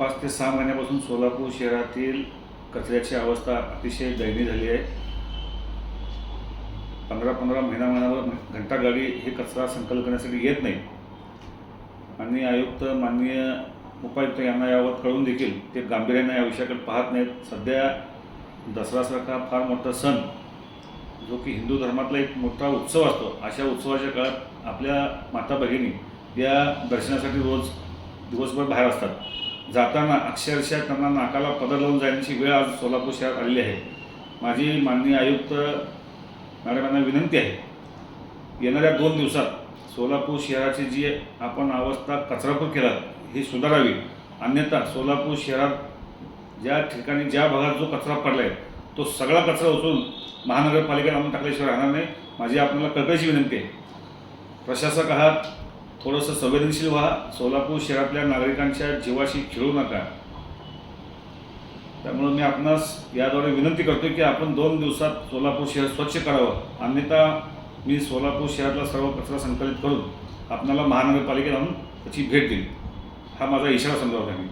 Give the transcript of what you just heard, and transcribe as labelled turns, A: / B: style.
A: पाच ते सहा महिन्यापासून सोलापूर शहरातील कचऱ्याची अवस्था अतिशय दयनीय झाली आहे. पंधरा पंधरा महिना महिनाभर घंटा गाडी हे कचरा संकलन करण्यासाठी येत नाही. आणि आयुक्त माननीय उपायुक्त यांना याबाबत कळून देखील ते गांभीर्याने या विषयाकडे पाहत नाहीत. सध्या दसरासारखा फार मोठा सण जो की हिंदू धर्मातला एक मोठा उत्सव असतो. अशा उत्सवाच्या काळात आपल्या माता भगिनी या दर्शनासाठी रोज दिवसभर बाहेर असतात. जाताना अक्षरशः त्यांना नाकाला पदर लावून जाण्याची वेळ आज सोलापूर शहरात आलेली आहे. माझी माननीय आयुक्त मॅडम यांना विनंती आहे. येणाऱ्या दोन दिवसात सोलापूर शहराची जी आपण अवस्था कचरापूर केला ही सुधारावी. अन्यथा सोलापूर शहरात ज्या ठिकाणी ज्या भागात जो कचरा पडला आहे तो सगळा कचरा उचलून महानगरपालिकेला आणून टाकल्याशिवाय राहणार नाही. माझी आपल्याला कळकळीची विनंती आहे. प्रशासक आहात थोडंसं संवेदनशील व्हा. सोलापूर शहरातल्या नागरिकांच्या जीवाशी खेळू नका. त्यामुळे मी आपणास याद्वारे विनंती करतो की आपण दोन दिवसात सोलापूर शहर स्वच्छ करावं. अन्यथा मी सोलापूर शहरातला सर्व कचरा संकलित करून आपणाला महानगरपालिकेत आणून त्याची भेट देईन. हा माझा इशारा समजावता मी.